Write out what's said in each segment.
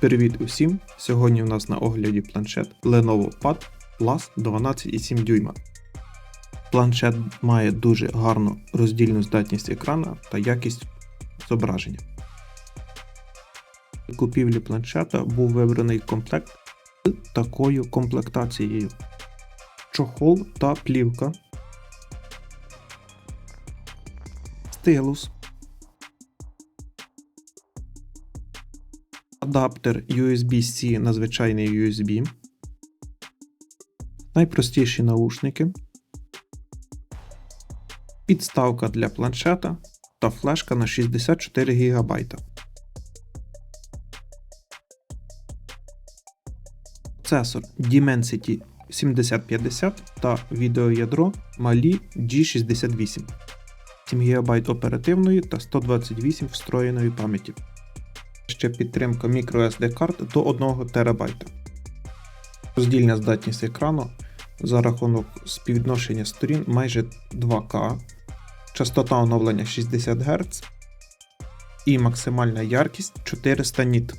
Привіт усім! Сьогодні у нас на огляді планшет Lenovo Pad Plus 12,7 дюйма. Планшет має дуже гарну роздільну здатність екрана та якість зображення. При купівлі планшета був вибраний комплект з такою комплектацією: чохол та плівка, стилус. Адаптер USB-C на звичайний USB, найпростіші наушники, підставка для планшета та флешка на 64 ГБ. Процесор Dimensity 7050 та відеоядро Mali G68, 7 ГБ оперативної та 128 встроєної пам'яті ще підтримка microSD карт до 1 ТБ. Роздільна здатність екрану за рахунок співвідношення сторін майже 2К, частота оновлення 60 Гц і максимальна яркість 400 ніт.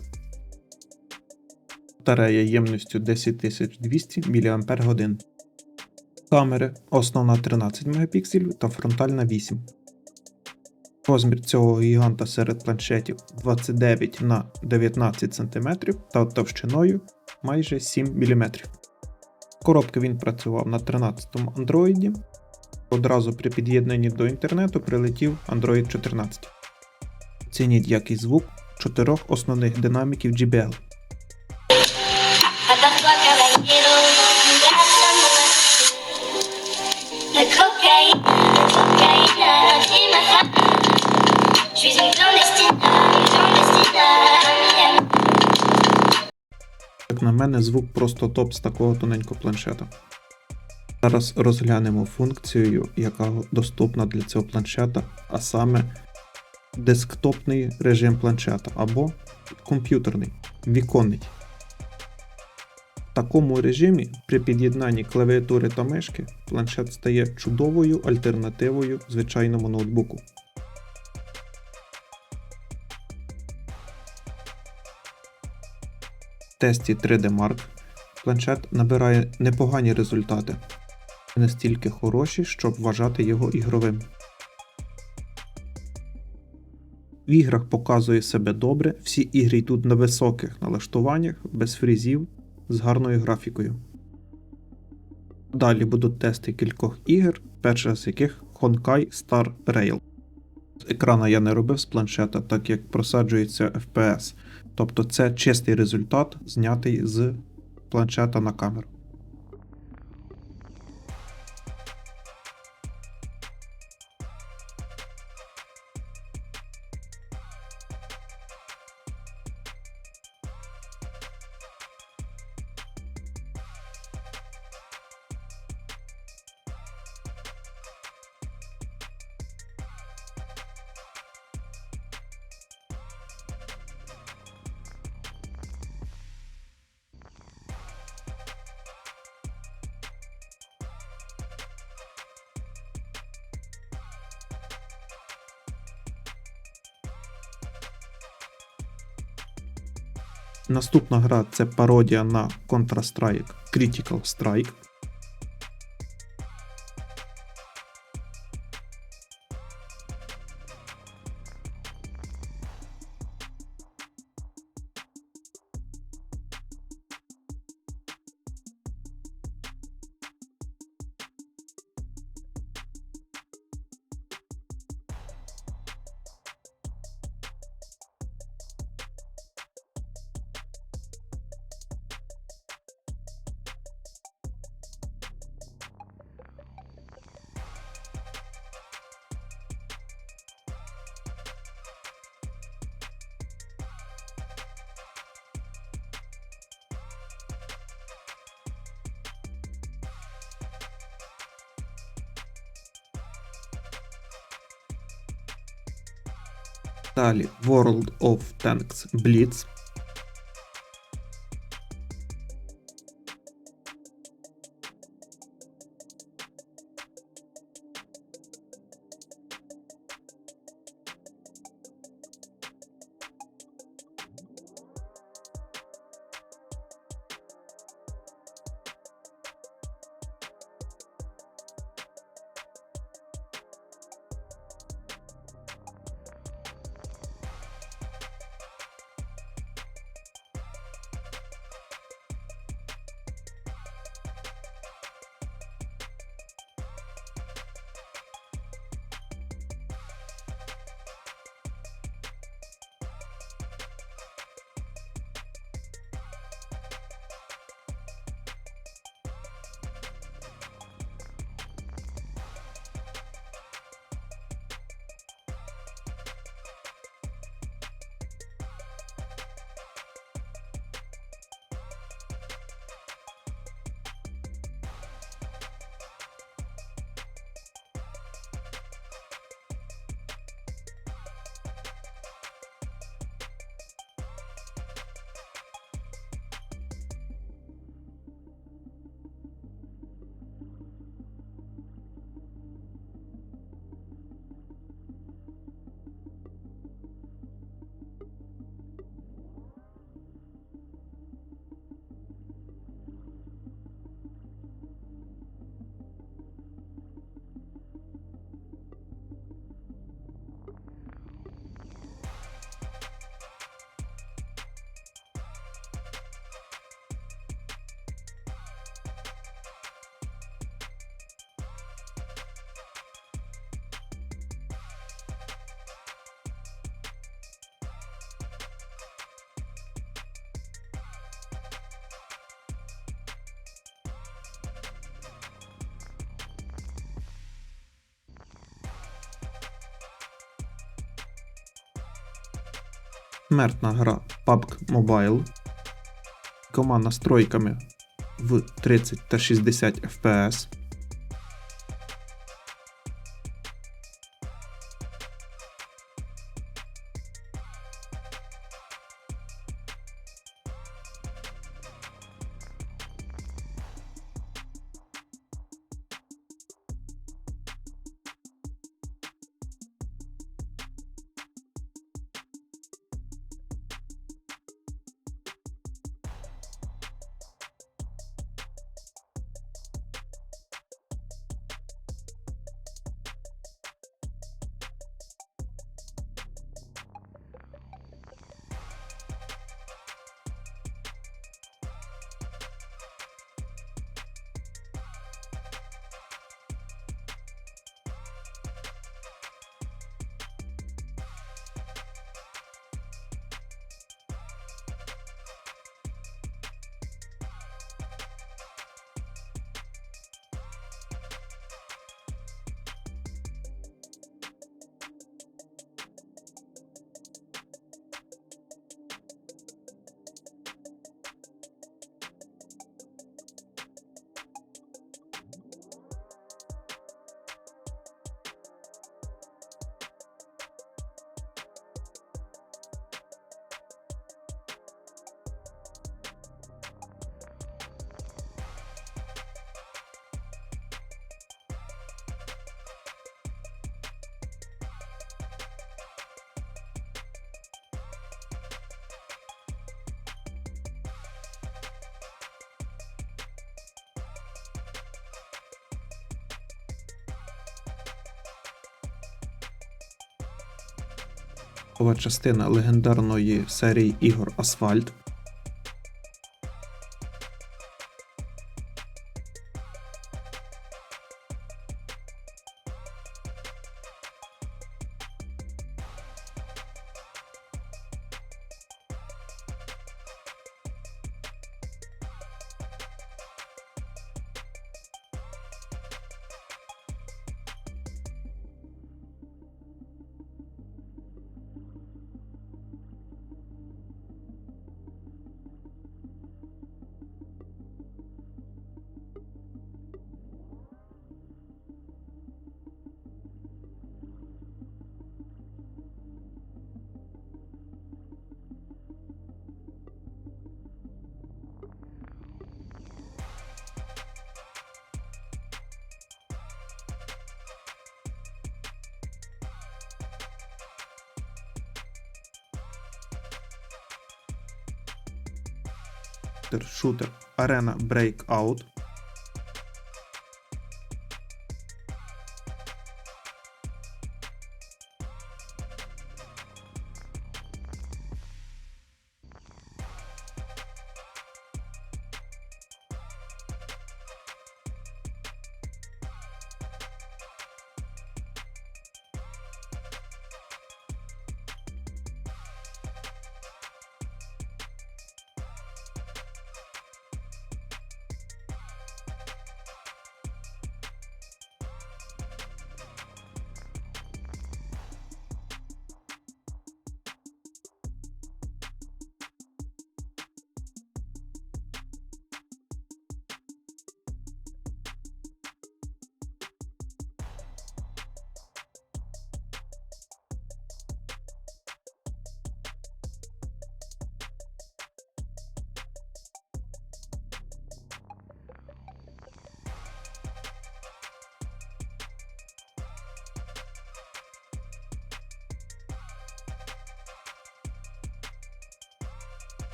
Батарея ємністю 10200 мАч. Камери основна 13 Мп та фронтальна 8 Розмір цього гіганта серед планшетів 29 на 19 см та товщиною майже 7 мм. Коробки він працював на 13-му Android. Одразу при під'єднанні до інтернету прилетів Android 14. Цініть який звук чотирьох основних динаміків JBL. На мене, звук просто топ з такого тоненького планшета. Зараз розглянемо функцію, яка доступна для цього планшета, а саме десктопний режим планшета або комп'ютерний, віконний. В такому режимі при під'єднанні клавіатури та мишки планшет стає чудовою альтернативою звичайному ноутбуку. Тесті 3D Mark планшет набирає непогані результати, настільки хороші, щоб вважати його ігровим. В іграх показує себе добре, всі ігри йдуть на високих налаштуваннях, без фрізів, з гарною графікою. Далі будуть тести кількох ігор, перша з яких Honkai Star Rail. З екрана я не робив з планшета, так як просаджується FPS. Тобто це чистий результат, знятий з планшета на камеру. Наступна гра це пародія на Counter-Strike Critical Strike. Далі World of Tanks Blitz. Смертна гра PUBG Mobile. Кома настройками в 30 та 60 FPS. Частина легендарної серії ігор Асфальт. Шутер Arena Breakout.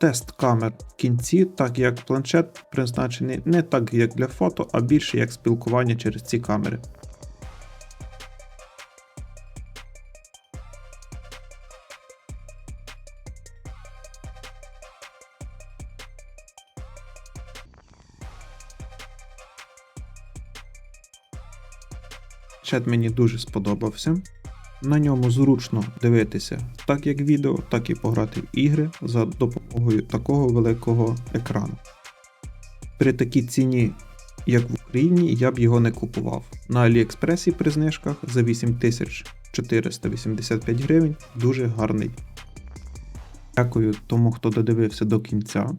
тест камер в кінці, так як планшет призначений не так як для фото, а більше як спілкування через ці камери. Чет мені дуже сподобався. На ньому зручно дивитися так як відео, так і пограти в ігри за допомогою такого великого екрану. При такій ціні, як в Україні, я б його не купував. На Аліекспресі при знижках за 8485 гривень дуже гарний. Дякую тому, хто додивився до кінця.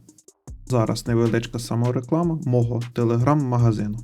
Зараз невеличка самореклама мого телеграм-магазину.